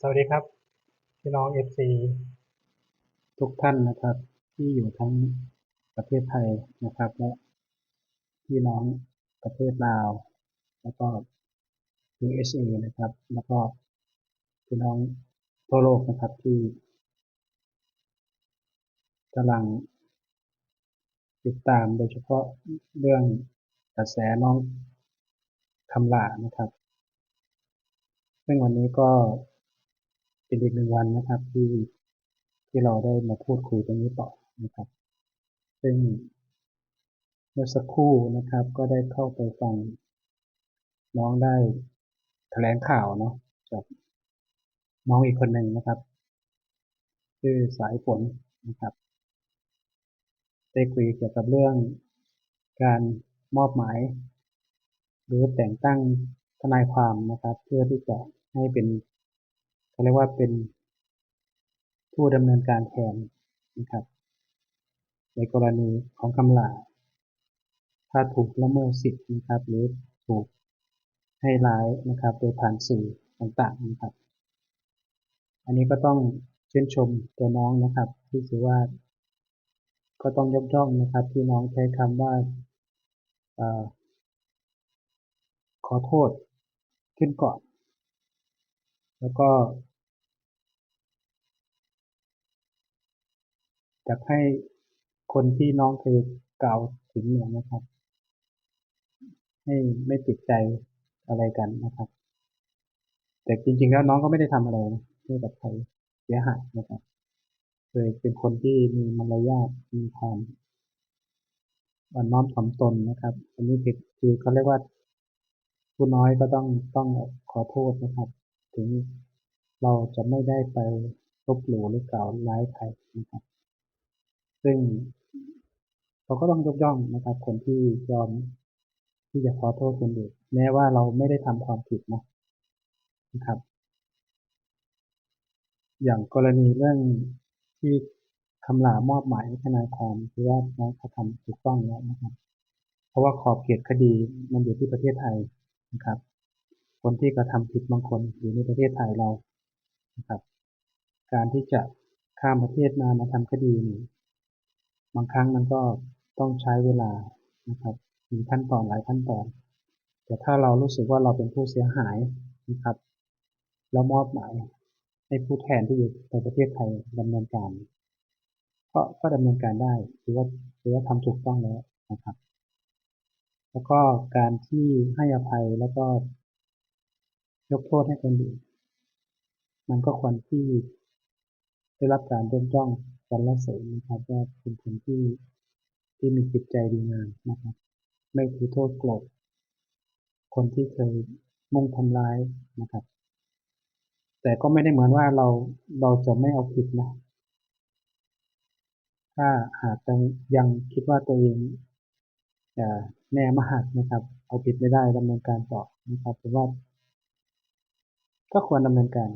สวัสดีครับ พี่น้อง FC ทุกท่านนะครับ ที่อยู่ทั้งประเทศไทยนะครับและพี่น้องประเทศลาว แล้วก็ USA นะครับ แล้วก็พี่น้องทั่วโลกนะครับที่กำลังติดตามโดยเฉพาะเรื่องกระแสน้องคำลานะครับ ซึ่งวันนี้ก็ เป็นอีกหนึ่งวันนะครับ ที่ที่เราได้มาพูดคุยตรงนี้ต่อนะครับ ซึ่งเมื่อสักครู่นะครับก็ได้เข้าไปฟังน้องได้แถลงข่าวเนาะจากน้องอีกคนหนึ่งนะครับ ชื่อสายฝนนะครับ ได้คุยเกี่ยวกับเรื่องการมอบหมาย หรือแต่งตั้งทนายความนะครับ เพื่อที่จะให้เป็น เขาเรียกว่าเป็นผู้ดำเนินการแทนนะครับ ในกรณีของคำลาถ้าถูกละเมิดสิทธิ์นะครับ หรือถูกให้ร้ายนะครับ โดยผ่านสื่อต่างๆนะครับ อันนี้ก็ต้องชื่นชมตัวน้องนะครับ ที่ถือว่า ก็ต้องยกย่องนะครับ ที่น้องใช้คำว่าอขอโทษขึ้นก่อน แล้วก็อยากให้คนที่น้องเคยกล่าวถึงเนี่ยนะครับ ให้ไม่ติดใจอะไรกันนะครับ แต่จริงๆแล้วน้องก็ไม่ได้ทำอะไรนะให้กับใครเสียหายนะครับเคยเป็นคนที่มีมารยาทมีความอ่อนน้อมถ่อมตนนะครับ อันนี้คือคือเขาเรียกว่าผู้น้อยก็ต้องต้องขอโทษนะครับ ถึงเราจะไม่ได้ไปลบหลู่หรือกล่าวร้ายใครนะครับ ซึ่งเราก็ต้องยกย่องนะครับ คนที่ยอมที่จะขอโทษคนอื่นแม้ว่าเราไม่ได้ทำความผิดนะนะครับ อย่างกรณีเรื่องที่คำลามอบหมายให้ทนายความคือว่าน้องเขาทำถูกต้องแล้วนะครับ เพราะว่าขอบเขตคดีมันอยู่ที่ประเทศไทยนะครับ คนที่กระทำผิดบางคนอยู่ในประเทศไทยเรานะครับ การที่จะข้ามประเทศมามาทำคดีนี่บางครั้งมันก็ต้องใช้เวลานะครับมีขั้นตอนหลายขั้นตอน แต่ถ้าเรารู้สึกว่าเราเป็นผู้เสียหายนะครับแล้วมอบหมายให้ผู้แทนที่อยู่ในประเทศไทยดำเนินการ ก็ก็ดำเนินการได้ถือว่าถือว่าทำถูกต้องแล้วนะครับ แล้วก็การที่ให้อภัยแล้วก็ ยกโทษให้คนอื่นมันก็ควรที่ได้รับการยกย่องสรรเสริญนะครับว่าเป็นคนที่ที่มีจิตใจดีงามนะครับ ไม่ถือโทษโกรธคนที่เคยมุ่งทำร้ายนะครับ แต่ก็ไม่ได้เหมือนว่าเราเราจะไม่เอาผิดนะ ถ้าหากยังคิดว่าตัวเองแน่มากนะครับ เอาผิดไม่ได้ดำเนินการต่อนะครับผมว่า ก็ควรดำเนินการ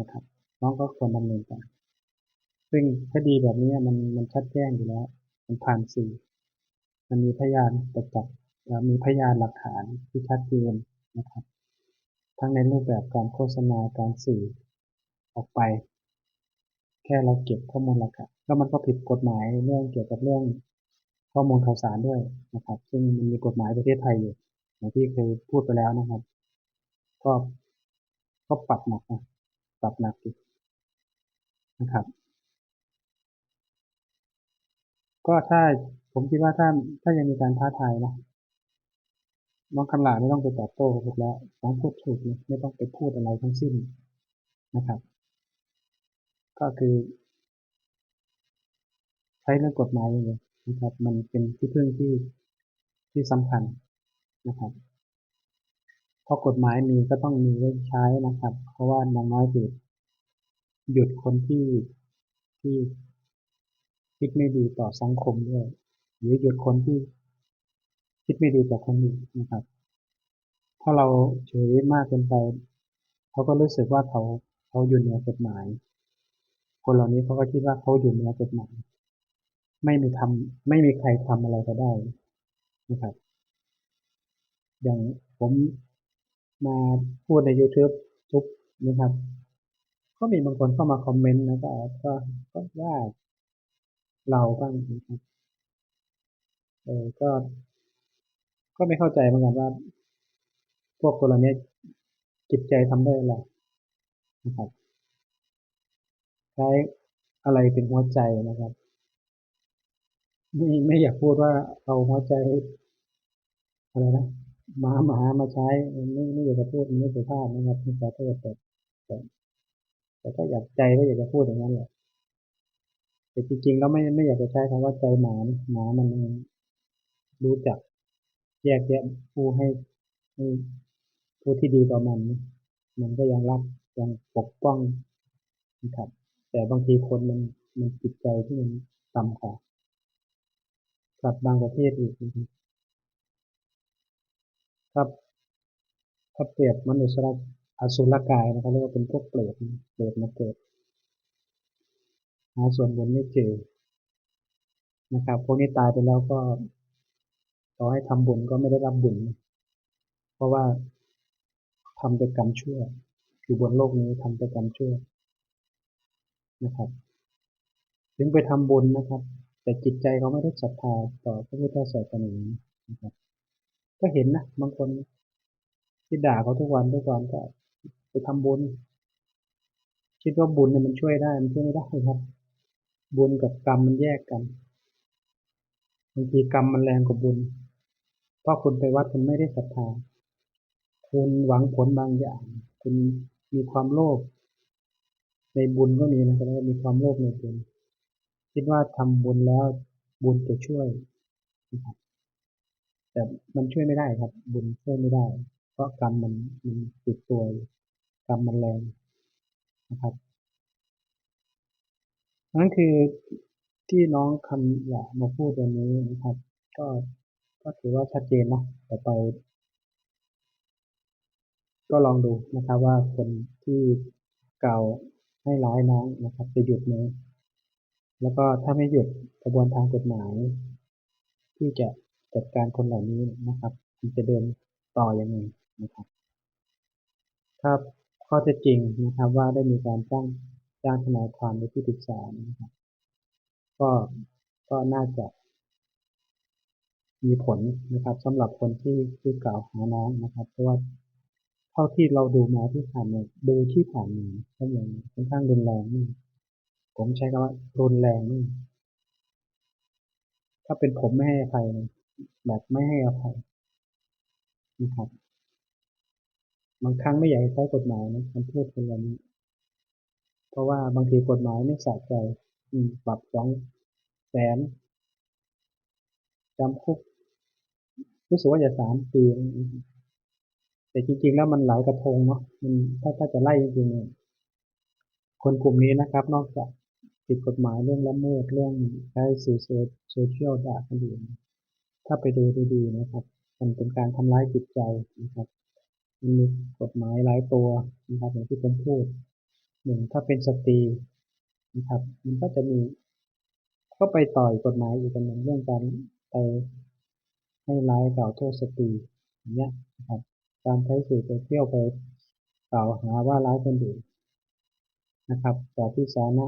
นะครับ น้องก็ควรดำเนินการ ซึ่งคดีแบบนี้มันมันชัดแจ้งอยู่แล้ว มันผ่านสื่อ มันมีพยานประจักษ์มีพยานหลักฐานที่ชัดเจนนะครับ ทั้งในรูปแบบการโฆษณาการสื่อออกไป แค่เราเก็บข้อมูลหลักฐานแล้วมันก็ผิดกฎหมายเรื่องเกี่ยวกับเรื่องข้อมูลข่าวสารด้วยนะครับ ซึ่งมันมีกฎหมายประเทศไทยอยู่อย่างที่เคยพูดไปแล้วนะครับ ก็ ก็ปรับหนักนะปรับหนักอยู่นะครับ ก็ถ้าผมคิดว่าถ้าถ้ายังมีการท้าทายนะน้องคำลาไม่ต้องไปตอบโต้ถูกแล้วน้องพูดถูกนะไม่ต้องไปพูดอะไรทั้งสิ้นนะครับ ก็คือ ใช้เรื่องกฎหมายเลยนะครับ มันเป็นที่พึ่งที่ที่สำคัญนะครับ เพราะกฎหมายมีก็ต้องมีไว้ใช้นะครับ เพราะว่าน้องน้อยคือหยุดคนที่ที่คิดไม่ดีต่อสังคมด้วย หรือหยุดคนที่คิดไม่ดีต่อคนอื่นนะครับ ถ้าเราเฉยมากเกินไปเขาก็รู้สึกว่าเขาเขาอยู่เหนือกฎหมาย คนเหล่านี้เขาก็คิดว่าเขาอยู่เหนือกฎหมาย ไม่มีทำไม่มีใครทำอะไรก็ได้นะครับ อย่างผม มาพูดใน YouTube ทุกนะครับ ก็มีบางคนเข้ามาคอมเมนต์นะก็ก็ก็ว่าเราบ้างนะครับเออก็ ก็ไม่เข้าใจเหมือนกันว่า พวกคนเหล่านี้จิตใจทำด้วยอะไรนะครับใช้อะไรเป็นหัวใจนะครับ ไม่ไม่อยากพูดว่าเอาหัวใจอะไรนะ หมาหมามาใช้ไม่ไม่อยากจะพูดมันไม่สุภาพนะครับไม่ขอโทษแต่แต่แต่ก็อยากใจก็อยากจะพูดอย่างนั้นแหละแต่จริงๆแล้วไม่ไม่อยากจะใช้คำว่าใจหมาหมามันรู้จัก แยกแยะผู้ให้ให้ผู้ที่ดีต่อมัน มันก็ยังรักยังปกป้องนะครับ แต่บางทีคนมันมันจิตใจที่มันต่ำกว่าสัตว์บางประเภทอีกนะครับ ครับถ้าเปรียบมนุษย์ละอสุรกายนะครับเรียกว่าเป็นพวกเปรตเปรตมาเกิดหาส่วนบุญไม่เจอนะครับ พวกนี้ตายไปแล้วก็ต่อให้ทำบุญก็ไม่ได้รับบุญ เพราะว่าทำแต่กรรมชั่ว อยู่บนโลกนี้ทำแต่กรรมชั่วนะครับ ถึงไปทำบุญนะครับ แต่จิตใจเขาไม่ได้ศรัทธาต่อพระพุทธศาสนานะครับ ก็เห็นนะบางคนที่ด่าเขาทุกวันทุกวันก็ไปทำบุญ คิดว่าบุญเนี่ยมันช่วยได้มันช่วยไม่ได้ครับ บุญกับกรรมมันแยกกันบางทีกรรมมันแรงกว่าบุญ เพราะคุณไปวัดคุณไม่ได้ศรัทธาคุณหวังผลบางอย่าง คุณมีความโลภในบุญก็มีนะครับแล้วมีความโลภในบุญคิดว่าทำบุญแล้วบุญจะช่วยนะครับ แต่มันช่วยไม่ได้ครับ บุญช่วยไม่ได้ เพราะกรรมมันมันติดตัวอยู่กรรมมันแรงนะครับนั่นคือที่น้องคำอยากมาพูดวันนี้นะครับ ก็ก็ถือว่าชัดเจนนะต่อไป ก็ลองดูนะครับว่าคนที่เก่าให้ร้ายน้องนะครับจะหยุดไหมแล้วก็ถ้าไม่หยุดกระบวนทางกฎหมาย ที่จะ จัดการคนเหล่านี้นะครับมันจะเดินต่ออยังไงนะครับถ้าข้อเท็จจริงนะครับว่าได้มีการจ้างจ้างทนายความในที่ปรึกษานะครับ ก็ก็น่าจะมีผลนะครับสำหรับคนที่ที่กล่าวหาน้องนะครับเพราะว่าเท่าที่เราดูมาที่ผ่านมาดูที่ผ่านมาก็ยังค่อนข้างรุนแรงนี่ผมใช้คำว่ารุนแรงนี่ถ้าเป็นผมไม่ให้อภัยเลย แบบไม่ให้อภัยนะครับ บางครั้งไม่อยากใช้กฎหมายนะคำพูดคนแบบนี้ เพราะว่าบางทีกฎหมายไม่สะใจปรับสองแสนจำคุกรู้สึกว่าจะสามปีแต่จริงๆแล้วมันหลายกระทงเนาะมันถ้าถ้าจะไล่จริงๆเนี่ยคนกลุ่มนี้นะครับ นอกจากผิดกฎหมายเรื่องละเมิดเรื่องใช้สื่อโซเชียลด่าคนอื่น ถ้าไปดูดีๆนะครับ มันเป็นการทำร้ายจิตใจนะครับมันมีกฎหมายหลายตัวนะครับอย่างที่ผมพูดหนึ่งถ้าเป็นสตรีนะครับ มันก็จะมีก็ไปต่อยกฎหมายอีกกันหนึ่งเรื่องการไปให้ร้ายกล่าวโทษสตรีอย่างเงี้ยนะครับ การใช้สื่อโซเชียลไปกล่าวหาว่าร้ายคนอื่นนะครับต่อที่สาธารณะ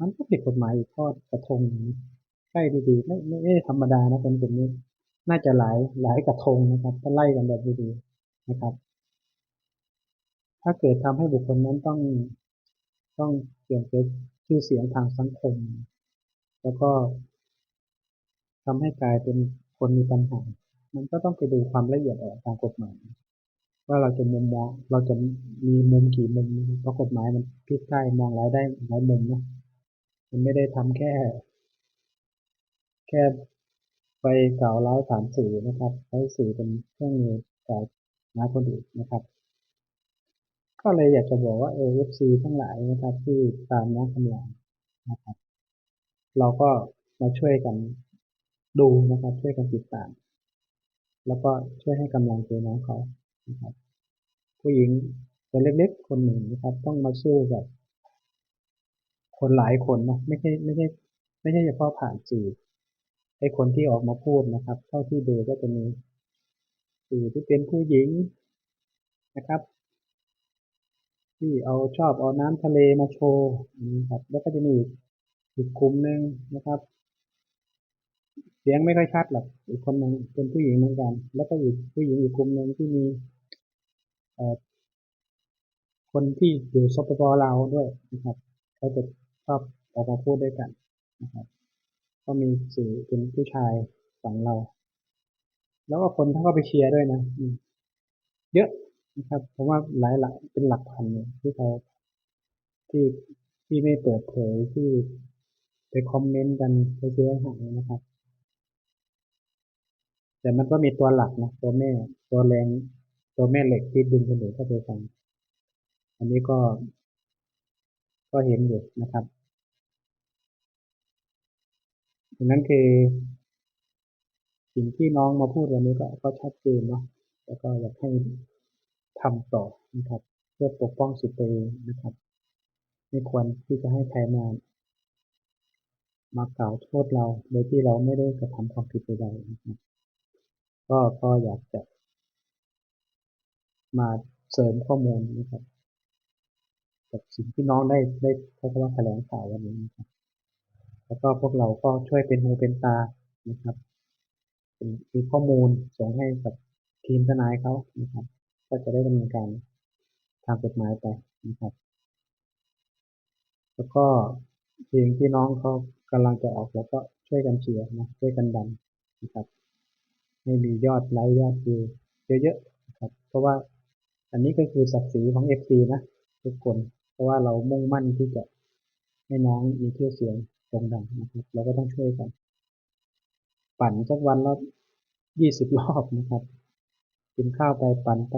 มันก็ผิดกฎหมายอีกข้อกระทงใกล้ดีๆไม่ไม่ไม่ธรรมดานะคนกลุ่มนี้ น่าจะหลายหลายกระทงนะครับถ้าไล่กันแบบดีๆนะครับ ถ้าเกิดทำให้บุคคลนั้นต้องต้องเปลี่ยนเป็นชื่อเสียงทางสังคม แล้วก็ทำให้กลายเป็นคนมีปัญหา มันก็ต้องไปดูความละเอียดอ่อนทางกฎหมาย ว่าเราจะมุมมองเราจะมีมุมกี่มุมเพราะกฎหมายมันพลิกได้มองหลายได้หลายมุมนะมันไม่ได้ทำแค่ แค่ ไปกล่าวร้ายผ่านสื่อนะครับใช้สื่อเป็นเครื่องมือกล่าวหาคนอื่นนะครับ ก็เลยอยากจะบอกว่าเอฟซีทั้งหลายนะครับที่ตามน้องคำลางนะครับ เราก็มาช่วยกันดูนะครับ ช่วยกันติดตาม แล้วก็ช่วยให้กำลังใจน้องเขานะครับ ผู้หญิงตัวเล็กๆคนหนึ่งนะครับ ต้องมาสู้กับคนหลายคนนะไม่ใช่ไม่ใช่ไม่ใช่เฉพาะผ่านสื่อ ไอ้คนที่ออกมาพูดนะครับ เท่าที่ดูก็จะมีสื่อที่เป็นผู้หญิงนะครับ ที่เอาชอบเอาน้ำทะเลมาโชว์นะครับ แล้วก็จะมีอีกกลุ่มหนึ่งนะครับ เสียงไม่ค่อยชัดหรอกอีกคนหนึ่งเป็นผู้หญิงเหมือนกัน แล้วก็อีกผู้หญิงอีกกลุ่มหนึ่งที่มีเอ่อคนที่อยู่สปปลาวด้วยนะครับเขาจะชอบออกมาพูดด้วยกันนะครับ ก็มีสื่อเป็นผู้ชายฝั่งเรา แล้วก็คนทั้งก็ไปเชียร์ด้วยนะเยอะนะครับผมว่าหลายหลายเป็นหลักพันเลยที่เขาที่ที่ไม่เปิดเผยที่ไปคอมเมนต์กันไปเสียหายนะครับ แต่มันก็มีตัวหลักนะตัวแม่ตัวแรงตัวแม่เหล็กที่ดึงคนอื่นเข้าไปฟังอันนี้ก็ ก็เห็นอยู่นะครับ ดังนั้นคือ สิ่งที่น้องมาพูดวันนี้ก็ก็ชัดเจนเนาะแล้วก็อยากให้ทำต่อนะครับ เพื่อปกป้องสิทธิ์ตัวเองนะครับ ไม่ควรที่จะให้ใครมามากล่าวโทษเราโดยที่เราไม่ได้กระทำความผิดใดๆนะครับก็ก็อยากจะ มาเสริมข้อมูลนะครับกับสิ่งที่น้องได้ได้ใช้คำว่าแถลงข่าววันนี้นะครับ แล้วก็พวกเราก็ช่วยเป็นหูเป็นตานะครับเป็นมีข้อมูลส่งให้กับทีมทนายเขานะครับ ก็จะได้ดำเนินการทางกฎหมายไปนะครับ แล้วก็เพลงที่น้องเขากำลังจะออกแล้วก็ช่วยกันเชียร์นะช่วยกันดันนะครับให้มียอดไลค์ยอดวิวเยอะๆนะครับ เพราะว่าอันนี้ก็คือศักดิ์ศรีของ FC นะทุกคน เพราะว่าเรามุ่งมั่นที่จะให้น้องมีชื่อเสียง ด่งดังนะครับ เราก็ต้องช่วยกัน ปั่นสักวันละยี่สิบรอบนะครับ กินข้าวไปปั่นไป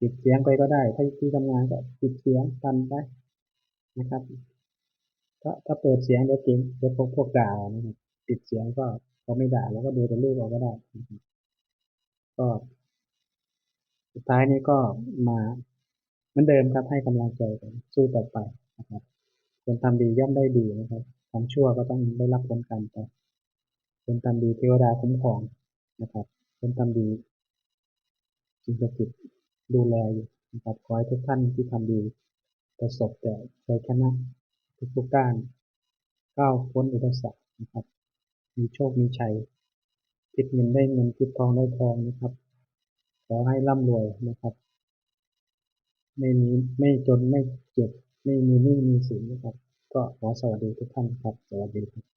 ปิดเสียงไปก็ได้ ถ้าที่ทำงานก็ปิดเสียงปั่นไปนะครับ ถ้าถ้าเปิดเสียงเดี๋ยวเก่งเดี๋ยวพวกพวกด่านะครับปิดเสียงก็เขาไม่ด่าแล้วก็ดูแต่รูปเอาก็ได้นะครับก็สุดท้ายนี้ก็มาเหมือนเดิมครับให้กำลังใจกันสู้ต่อไปนะครับคนทำดีย่อมได้ดีนะครับ ทำชั่วก็ต้องได้รับผลกรรมไปคนทำดีเทวดาคุ้มครองนะครับคนทำดีสิ่งศักดิ์สิทธิ์ดูแลอยู่นะครับขอให้ทุกท่านที่ทำดีประสบแต่ชัยชนะทุกๆด้านก้าวพ้นอุปสรรคนะครับ มีโชคมีชัยคิดเงินได้เงินคิดทองได้ทองนะครับ ขอให้ร่ำรวยนะครับ ไม่มีไม่จนไม่เจ็บไม่มีหนี้มีสินนะครับ ก็ขอสวัสดีทุกท่านครับ สวัสดีครับ